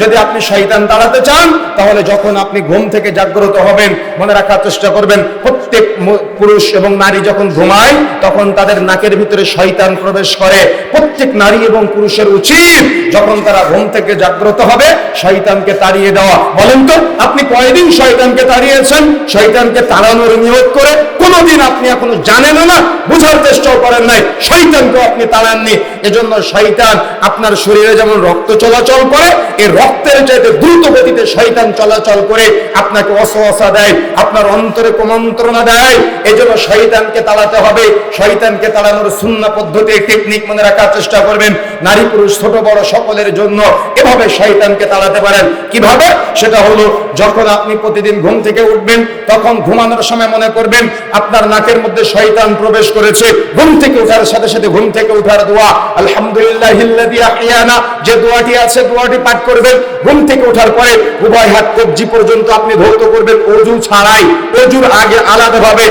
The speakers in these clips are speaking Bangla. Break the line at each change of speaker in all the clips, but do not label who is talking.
যদি আপনি শয়তান তাড়াতে চান, তাহলে যখন আপনি ঘুম থেকে জাগ্রত হবেন, মনে রাখার চেষ্টা করবেন, প্রত্যেক পুরুষ এবং নারী যখন ঘুমায়, তখন তাদের নাকের ভিতরে শয়তান প্রবেশ করে। প্রত্যেক নারী এবং পুরুষের উচিত যখন তারা ঘুম থেকে জাগ্রত হবে, শয়তানকে তাড়িয়ে দেওয়া। বলেন তো, আপনি কয়দিন শয়তানকে তাড়িয়েছেন? শয়তানকে তাড়ানোর নিয়োগ করে কোনোদিন আপনি এখনও জানেন না, বোঝার চেষ্টাও করেন নাই, শয়তানকে আপনি তাড়াননি। এজন্য শয়তান আপনার শরীরে যেমন রক্ত চলাচল করে, এই রক্তের চাইতে দ্রুত গতিতে শয়তান চলাচল করে আপনাকে অসহসা দেয়, আপনার অন্তরে কুমন্ত্রণা দেয়। এই জন্য শয়তানকে তাড়াতে হবে। শয়তানকে তাড়ানোর শূন্য পদ্ধতি টেকনিক মনে রাখার চেষ্টা করবেন। নারী পুরুষ, ছোট, বড় সকলের জন্য এভাবে শয়তানকে তাড়াতে পারেন। কীভাবে? সেটা হলো, যখন আপনি প্রতিদিন ঘুম থেকে উঠবেন, তখন ঘুমানোর সময় মনে করবেন আপনার নাকের মধ্যে শয়তান প্রবেশ করেছে। ঘুম থেকে ওঠার সাথে সাথে ঘুম থেকে ওঠার দোয়া। আলহামদুলিল্লাহ যে দোয়াটি আছে, দোয়াটি পাঠ করবেন। ঘুম থেকে ওঠার পরে উভয় হাত কবজি পর্যন্ত আপনি ধৌত করবেন। অজু ছাড়াই। অজুর আগে আলাদাভাবে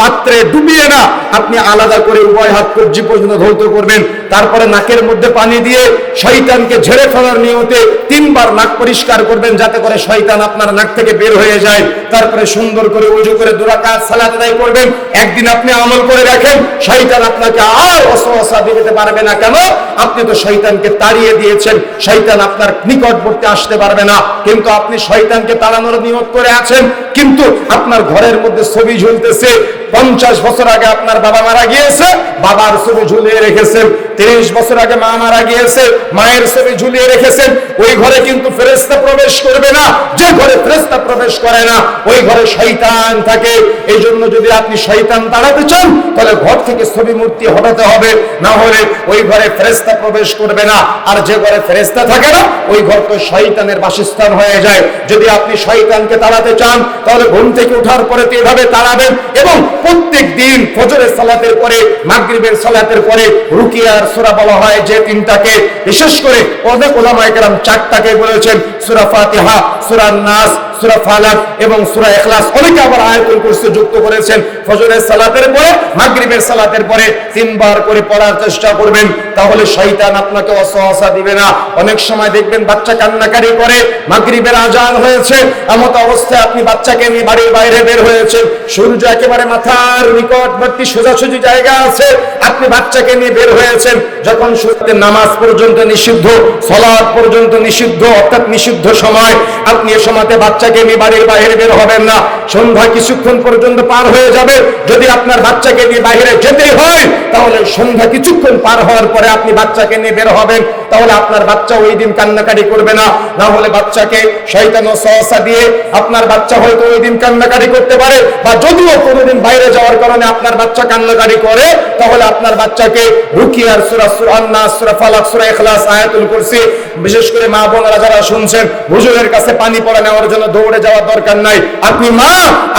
পাত্রে ডুবিয়ে না, আপনি আলাদা করে উভয় হাত কবজি পর্যন্ত ধৌত করবেন। তারপরে নাকের মধ্যে পানি দিয়ে শয়তানকে ঝেড়ে ফেলার নিয়তে তিনবার নাক পরিষ্কার করবেন যাতে করে শয়তান আপনার নাক থেকে বের হয়ে যায়। তারপরে সুন্দর করে উজু করে দুরাকাত সালাত আদায় করবেন। একদিন আপনি আমল করে রাখেন, শয়তান আপনাকে আর অসহসা দিতে পারবে না। কেন? আপনি তো শয়তানকে তাড়িয়ে দিয়েছেন। শয়তান আপনার নিকটবর্তী আসতে পারবে না। কিন্তু আপনি শয়তানকে তাড়ানোর নিয়ত করে আছেন। কিন্তু আপনার ঘরের মধ্যে ছবি ঝুলতেছে। পঞ্চাশ বছর আগে আপনার বাবা মারা গিয়েছে, বাবার ছবি ঝুলিয়ে রেখেছেন। তিরিশ বছর আগে মা মারা গিয়েছে, মায়ের ছবি ঝুলিয়ে রেখেছেন। ওই ঘরে কিন্তু ফেরেস্তা প্রবেশ করবে না, যে ঘরে ফেরেস্তা প্রবেশ করে না, ওই ঘরে শয়তান থাকে। এই জন্য যদি আপনি শয়তান তাড়াতে চান, তাহলে ঘর থেকে ছবি মূর্তি হটাতে হবে। না হলে ওই ঘরে ফেরেস্তা প্রবেশ করবে না। আর যে ঘরে ফেরেস্তা থাকে না, ওই ঘর তো শয়তানের বাসস্থান হয়ে যায়। যদি আপনি শয়তানকে তাড়াতে চান, তাহলে ঘুম থেকে ওঠার পরে তো এভাবে তাড়াবেন এবং প্রত্যেক দিন ফজরের সালাতের পরে, মাগরিবের সালাতের পরে রুকিয়ার সুরা বলা হয় যে তিনটাকে। বিশেষ করে অনেক ওলামায়ে কেরাম চারটাকে বলেছেন, সুরা ফাতিহা, সূরা নাস সূরা ফালাক এবং সূরা ইখলাস অনেকে আবার আয়াতুল কুরসি যুক্ত করেছেন। ফজরের সালাতের পরে, মাগরিবের সালাতের পরে তিনবার করে পড়ার চেষ্টা করবেন। তাহলে শয়তান আপনাকে অসহসা দিবে না। অনেক সময় দেখবেন বাচ্চা কান্নাকারি করে, মাগরিবের আজান হয়েছে। এমত অবস্থায় আপনি বাচ্চাকে নিয়ে বাড়ির বাইরে বের হয়েছে সূর্য একেবারে মাথার নিকটবর্তী সোজাসুজি জায়গা আছে। আপনি বাচ্চাকে নিয়ে বের হয়েছেন। যখন সূর্যের নামাজ পর্যন্ত নিষিদ্ধ সলাদ পর্যন্ত নিষিদ্ধ, অর্থাৎ নিষিদ্ধ সময়, আপনি এ সময়তে বাচ্চাকে নিয়ে বাড়ির বাইরে বের হবেন না। সন্ধ্যা কিছুক্ষণ পর্যন্ত পার হয়ে যাবে। যদি আপনার বাচ্চাকে নিয়ে বাইরে যেতে হয়, তাহলে সন্ধ্যা কিছুক্ষণ পার হওয়ার পরে আপনি বাচ্চাকে নিয়ে বের হবেন। তাহলে আপনার বাচ্চা ওই দিন কান্নাকাটি করবে না। না হলে বাচ্চাকে শয়তান ও সহসা দিয়ে আপনার বাচ্চা হয়তো ওই দিন কান্নাকাটি করতে পারে। বা যদিও কোনোদিন বাইরে যাওয়ার কারণে আপনার বাচ্চা কান্নাকাটি করে, তাহলে আপনার বাচ্চাকে রুকিয়ার সূরা সূরা আন-নাস, সূরা ফালাক, সূরা ইখলাস, আয়াতুল কুরসি বিশেষ করে মা বোনেরা যারা শুনছেন, হুজুরের কাছে পানি পড়া নেওয়ার জন্য দৌড়ে যাওয়ার দরকার নাই। আপনি মা,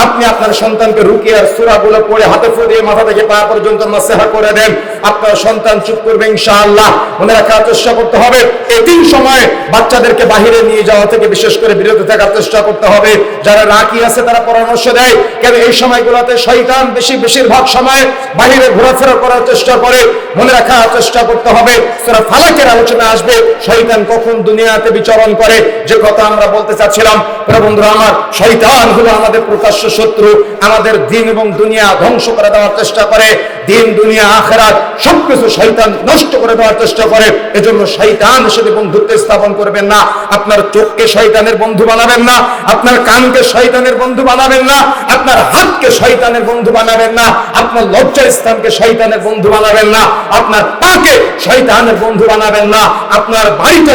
আপনি আপনার সন্তানকে রুকিয়ার সূরাগুলো পড়ে হাতে ফু দিয়ে মাথা থেকে পা পর্যন্ত মাসেহা করে দেন। আপনার সন্তান চুপ করবে ইনশাআল্লাহ। মনে রাখার চেষ্টা করতে হবে এই তিন সময় বাচ্চাদেরকে বাহিরে নিয়ে যাওয়া থেকে বিশেষ করে বিরত থাকার চেষ্টা করতে হবে। যারা রাকি আছে, তারা পরামর্শ দেয়, কেন এই সময়গুলোতে শয়তান বেশি বেশিরভাগ সময় বাহিরে ঘোরাফেরা করার চেষ্টা করে। মনে রাখার চেষ্টা করতে হবে। সেটা ফালাকের আলোচনা আসবে শয়তান কখন দুনিয়াতে বিচরণ করে? যে কথা আমরা বলতে চাচ্ছিলাম বন্ধুরা, আমার শয়তান হলো আমাদের প্রকাশ্য শত্রু, আমাদের দিন এবং দুনিয়া ধ্বংস করে দেওয়ার চেষ্টা করে, দিন, দুনিয়া, আখেরাত, সবকিছু শয়তান নষ্ট করে দেওয়ার চেষ্টা করে। এজন্য শয়তান সাথে বন্ধুত্ব স্থাপন করবেন না। আপনার চোখকে শয়তানের বন্ধু বানাবেন না। আপনার কানকে শয়তানের বন্ধু বানাবেন না। আপনার হাতকে শয়তানের বন্ধু বানাবেন না। আপনার লজ্জা স্থানকে শয়তানের বন্ধু বানাবেন না। আপনার পাকে শয়তানের বন্ধু বানাবেন না। আপনার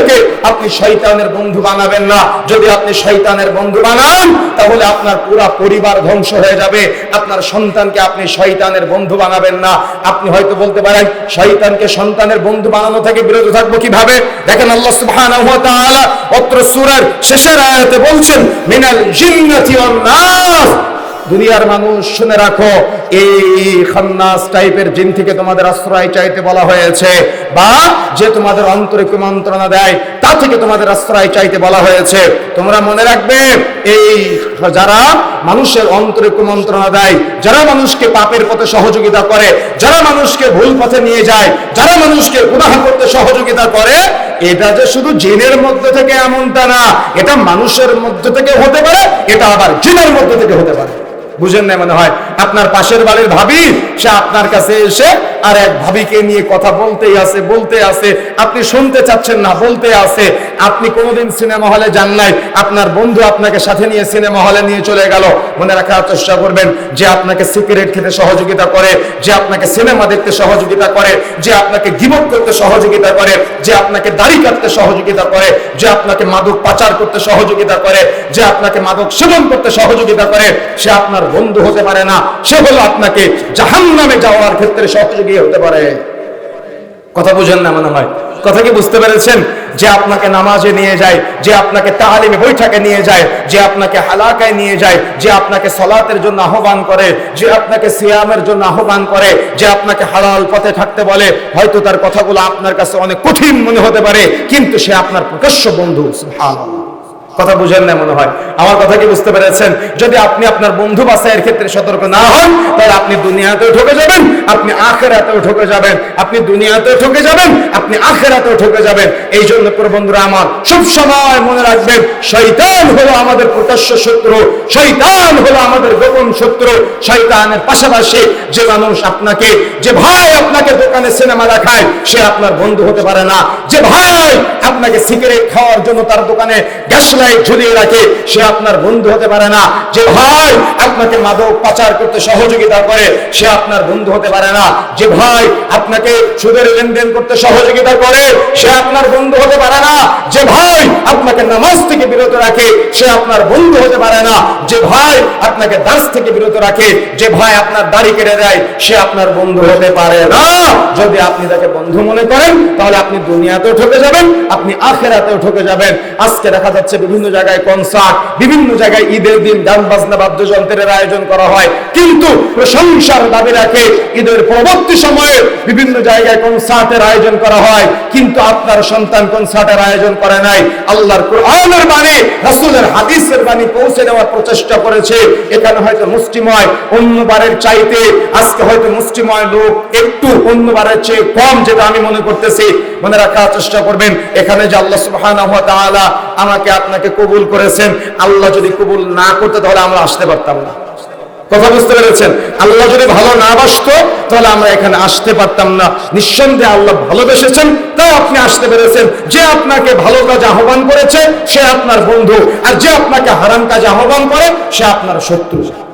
বাড়িটাকে আপনি শয়তানের বন্ধু বানাবেন না। যদি আপনি শয়তানের বন্ধু বানান, তাহলে আপনার পুরা পরিবার ধ্বংস হয়ে যাবে। আপনার সন্তানকে আপনি শয়তানের বন্ধু বানাবেন না। আপনি হয়তো বলতে পারেন, শয়তানকে সন্তানের বন্ধু বানানো থেকে বিরত থাকব কীভাবে? দেখেন আল্লাহ সুবহানাহু ওয়া তাআলা অত্র সূরার শেষের আয়াতে বলছেন, মিনাল জিন্নাতি ওয়ান নাস। দুনিয়ার মানুষ শুনে রাখো, এই খান্নাস টাইপের জিন থেকে তোমাদের আশ্রয় চাইতে বলা হয়েছে, বা যে তোমাদের অন্তরে কুমন্ত্রণা দেয়, তা থেকে তোমাদের আশ্রয় চাইতে বলা হয়েছে। তোমরা মনে রাখবে, এই যারা মানুষের অন্তরে কুমন্ত্রণা দেয়, যারা মানুষকে পাপের পথে সহযোগিতা করে, যারা মানুষকে ভুল পথে নিয়ে যায়, যারা মানুষকে গুনাহ করতে সহযোগিতা করে, এটা যে শুধু জিনের মধ্যে থেকে এমনটা না, এটা মানুষের মধ্যে থেকে হতে পারে, এটা আবার জিনের মধ্যে থেকে হতে পারে। বুঝেন না মনে হয়? আপনার পাশের বাড়ির ভাবি, সে আপনার কাছে এসে আর এক ভাবিকে নিয়ে কথা বলতেই আছে বলতে আছে। আপনি শুনতে চাচ্ছেন না বলতে আছে। আপনি কোনোদিন সিনেমা হলে যান নাই। আপনার বন্ধু আপনাকে সাথে নিয়ে সিনেমা হলে নিয়ে চলে গেল। মনে রাখার চেষ্টা করবেন যে আপনাকে সিগারেট খেতে সহযোগিতা করে, যে আপনাকে সিনেমা দেখতে সহযোগিতা করে, যে আপনাকে গিবক করতে সহযোগিতা করে, যে আপনাকে দাড়ি কাটতে সহযোগিতা করে, যে আপনাকে মাদক পাচার করতে সহযোগিতা করে, যে আপনাকে মাদক সেবন করতে সহযোগিতা করে, সে আপনার বন্ধু হতে পারে না। সে হলো আপনাকে জাহান্নামে যাওয়ার ক্ষেত্রে সহযোগী হতে পারে। কথা বুঝেন না মনে হয়? কথা কি বুঝতে পেরেছেন? যে আপনাকে নামাজে নিয়ে যায়, যে আপনাকে তাহালিমে বৈঠকে নিয়ে যায়, যে আপনাকে হালাকায় নিয়ে যায়, যে আপনাকে সলাতের জন্য আহ্বান করে, যে আপনাকে সিয়ামের জন্য আহ্বান করে, যে আপনাকে হালাল পথে থাকতে বলে, হয়তো তার কথাগুলো আপনার কাছে অনেক কঠিন মনে হতে পারে, কিন্তু সে আপনার প্রকাশ্য বন্ধু, সুবহানাল্লাহ। কথা বুঝেন না মনে হয়। আমার কথা কি বুঝতে পেরেছেন? যদি আপনি আপনার বন্ধু বাসায়ের ক্ষেত্রে সতর্ক না হন, তাহলে আপনি দুনিয়াতেও ঠকে যাবেন, আপনি আখেরাতেও ঠকে যাবেন, আপনি দুনিয়াতেও ঠকে যাবেন, আপনি আখেরাতেও ঠকে যাবেন। এই জন্য করে বন্ধুরা আমার, সব সময় মনে রাখবেন, শয়তান হলো আমাদের প্রকাশ্য শত্রু, শয়তান হলো আমাদের গোপন শত্রু, শয়তানের পাশাপাশি যে মানুষ আপনাকে, যে ভাই আপনাকে দোকানে সিনেমা দেখায়, সে আপনার বন্ধু হতে পারে না। যে ভাই আপনাকে সিগারেট খাওয়ার জন্য তার দোকানে গ্যাস লাইট ঝুলিয়ে রাখে, সে আপনার বন্ধু হতে পারে না। যে ভাই আপনাকে মাদক পাচার করতে সহযোগিতা করে, সে আপনার বন্ধু হতে পারে না। যে ভাই আপনাকে সুদের লেনদেন করতে সহযোগিতা করে, সে আপনার বন্ধু হতে পারে না। যে ভাই আপনাকে নামাজ থেকে বিরত রাখে, সে আপনার বন্ধু হতে পারে না। যে ভাই আপনাকে দাস থেকে বিরত রাখে, যে ভাই আপনার দাড়ি কেটে দেয়, সে আপনার বন্ধু হতে পারে না। যদি আপনি তাকে বন্ধু মনে করেন, তাহলে আপনি দুনিয়াতেও ঠকে যাবেন, আপনি আখেরাতেও ঠকে যাবেন। আজকে দেখা যাচ্ছে বিভিন্ন জায়গায় কনসার্ট বিভিন্ন জায়গায় ঈদের দিন গান বাজনা, বাদ্যযন্ত্রের আয়োজন করা হয়। কিন্তু প্রশংসার দাবি রাখে ঈদের পরবর্তী সময়ে বিভিন্ন জায়গায় কনসার্টের আয়োজন করা হয়। কিন্তু আপনার সন্তান কনসার্টের আয়োজন করে নাই। আল্লাহর কোরআনের বাণী, রাসূলের হাদিসের বাণী পৌঁছে দেওয়ার প্রচেষ্টা করেছে। এখানে হয়তো মুষ্টিময় অন্যবারের চাইতে আজকে হয়তো মুষ্টিময় লোক একটু অন্যবারের চেয়ে কম, যেটা আমি মনে করতেছি। মনে রাখার চেষ্টা করবেন, এখানে যে আল্লাহ সুবহানাহু ওয়া তাআলা আমাকে আপনাকে কবুল করেছেন, আল্লাহ যদি কবুল না করতে, তাহলে আমরা আসতে পারতাম না। কথা বুঝতে পেরেছেন? আল্লাহ যদি ভালো না বাসত, তাহলে আমরা এখানে আসতে পারতাম না। নিঃসন্দেহে আল্লাহ ভালোবেসেছেন, তাও আপনি আসতে পেরেছেন। যে আপনাকে ভালো কাজে আহ্বান করেছে, সে আপনার বন্ধু। আর যে আপনাকে হারাম কাজে আহ্বান করে, সে আপনার শত্রু।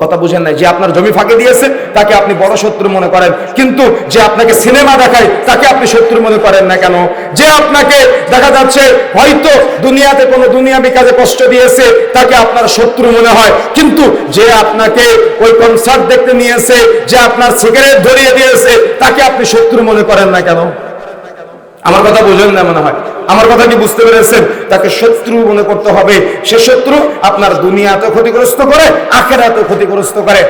কথা বুঝেন নাই, যে আপনার জমি ফাঁকে দিয়েছে, তাকে আপনি বড় শত্রু মনে করেন। কিন্তু যে আপনাকে সিনেমা দেখায়, তাকে আপনি শত্রু মনে করেন না কেন? যে আপনাকে দেখা যাচ্ছে, হয়তো দুনিয়াতে কোনো দুনিয়াবি কাজে কষ্ট দিয়েছে, তাকে আপনার শত্রু মনে হয়। কিন্তু যে আপনাকে ওই কনসার্ট দেখতে নিয়েছে, যে আপনার সিগারেট ধরিয়ে দিয়েছে, তাকে আপনি শত্রু মনে করেন না কেন? আমার কথা বোঝেন না মনে হয়। আমার কথা কি বুঝতে পেরেছেন? তাকে শত্রু মনে করতে হবে। সে শত্রু আপনার দুনিয়াতে ক্ষতিগ্রস্ত করে আখেরাতে ক্ষতিগ্রস্ত করে।